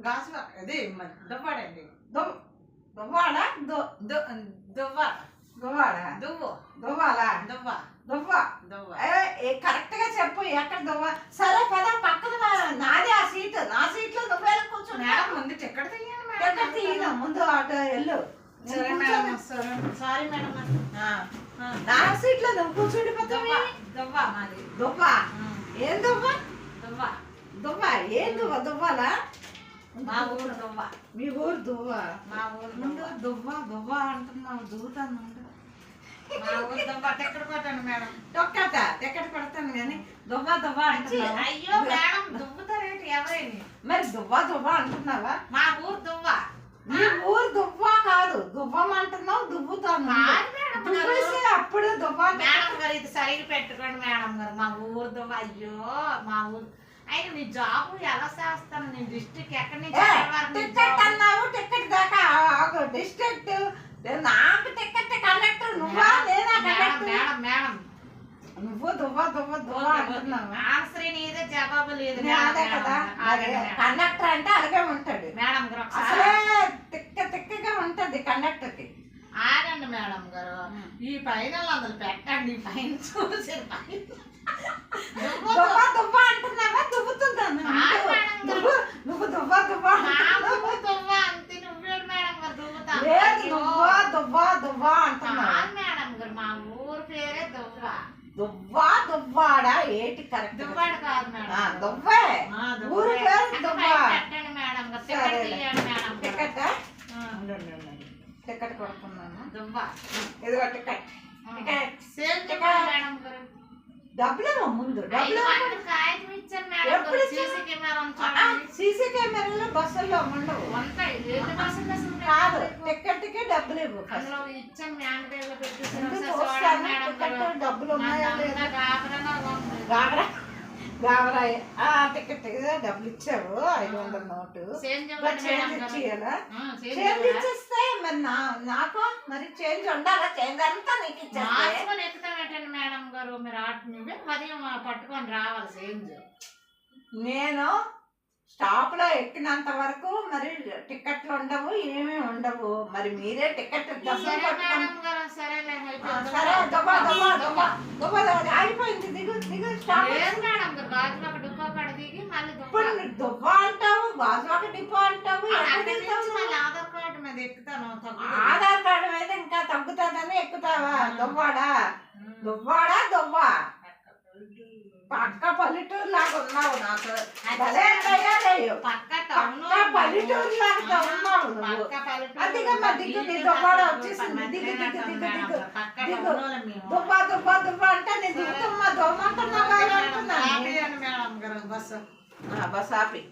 గాజు అదే దువ్వాడండి దువ్- దువ్వాడా? దువ్వ? దువ్వాడా? దువ్వు. దువ్వాలా? దువ్వ. దువ్వ? దువ్వ. కరెక్ట్గా చెప్పు ఎక్కడ దువ్వ? సరే పద పక్కన నాది ఆ సీట్. నా సీట్లో నువ్వేలా కూర్చున్నా మేడం ముందు టికెట్ తీయండి మేడం. ఎక్కడ తీయను? ముందు అటు వెళ్ళు. సరే. మేడం సరే మేడం. నా సీట్లో నువ్వు దువ్వ కూర్చుండిపోతావా దువ్వ మాది. దువ్వ? ఏం దువ్వ? దువ్వ. దువ్వ? ఏం దువ్వ? దువ్వాలా? మా ఊరు దువ్వ. మీ ఊరు దువ్వ. మా ఊరు ముందు దువ్వ దువ్వ. మా ఊరు కొట్టాను మేడం? తొక్కట టికెట్ పడతాను కానీ దువ్వ దువ్వ అంటున్నావు? అయ్యో మేడం దువ్వుతారేంటి ఎవరేని మరి దువ్వ దువ్వ అంటున్నావా? మా ఊరు దువ్వ. నీ ఊరు దువ్వ కాదు దువ్వం అంటున్నావు దువ్వుతాను అప్పుడు దువ్వ మేడం గారు ఇది సరిగ్గా పెట్టుకోండి మేడం గారు మా ఊరు దువ్వ. అయ్యో మా ఊరు. అయినా నీ జాబ్ ఎలా చేస్తాను? నేను డిస్ట్రిక్ట్ ఎక్కడి నుంచి టికెట్? అన్నావు? టికెట్ దాకా డిస్ట్రిక్ట్ నాకు టికెట్ కండక్టర్ నువ్వా? నేనా మేడం కండక్టర్ మేడం మేడం. నువ్వు దువ్వ దువ్వ దువ్వ అంటున్నావు. ఆన్సర్ నీదే జవాబు లేదు. అదే కదా. కండక్టర్ అంటే అలాగే ఉంటాడు మేడం గారు అసలే తిక్క తిక్కగా ఉంటది కండక్టర్కి ఆగండి మేడం గారు. ఈ పైన వందలు పెట్టండి. పైన చూసి పైన దువ్వ దువ్వ అంటున్నావా దువ్వుతున్నాను కాదు మేడం గారు. నువ్వు నువ్వు దువ్వ దువ్వ మా అంటున్నావు. ఊరు దువ్వ అంతే నువ్వేడు మేడం గారు దువ్వుతా లేదు అయ్యో. దువ్వ దువ్వ అంటున్నావు. మేడం గారు మా ఊరు పేరే దువ్వ. దువ్వ దువ్వాడా? ఏటి కరెక్ట్ దువ్వాడు కాదు మేడం దువ్వే. ఊరు పేరు దువ్వ. పెట్టండి మేడం గారు. టికెట్ సరేలే. తీయండి మేడం గారు. టికెట్? ఆ, టికెట్ కొడుతున్నాను దువ్వ. ఇదిగో టికెట్. ఆ. టికెట్. Same ticket. దువ్వ మేడం గారు. డబ్బులు ముందు డబ్బులు? సీసీ కెమెరాలు బస్సుల్లో ఉండవు. ఉంటాయి. ఎన్ని బస్సులు అసలు కాదు మీకు? టికెట్కి డబ్బులు ఇవ్వు అందులో ఇచ్చాం పేర్లో. డబ్బులు ఉన్నాయా. గాబరా? గాబరా ఆ టికెట్ డబ్బులు ఇచ్చావు. ఐదు వందల నోటు. చేంజ్. ఇచ్చేయాలా? చేంజ్? ఇచ్చేస్తే మరి నా నాకు? మరి చేంజ్ ఉండాలా? చేంజ్ అంతా నీకు ఎక్కుతామేటండి మేడం గారు. మీరు ఆట పట్టుకొని రావాలి చేంజ్. నేను స్టాప్లో ఎక్కినంత వరకు మరి టికెట్లు ఉండవు ఏమీ ఉండవు. మరి మీరే టికెట్ సరే దొబ్బ దొబ్బ దొబ్బ దొబ్బ దొబ్బ అయిపోయింది దిగు దిగు స్టాప్. దుబ్బ. ఇప్పుడు దొబ్బ అంటావు గాజువాక డిపో అంటావు ఆధార్ కార్డు మీద ఎక్కుతాను. ఆధార్ కార్డు మీద ఇంకా తగ్గుతుందని ఎక్కుతావా? దొవ్వాడా దువ్వాడా దొవ్వ పక్క పల్లెటూరు. లాగా ఉన్నావు నాకు. పక్క పల్లెటూరు లాగా ఉన్నావు నీ వచ్చేసింది. అంటే నేను దొమ్మంటున్నావు కదా అంటున్నాను గారు బస్సు. ఆ, బస్ ఆపి.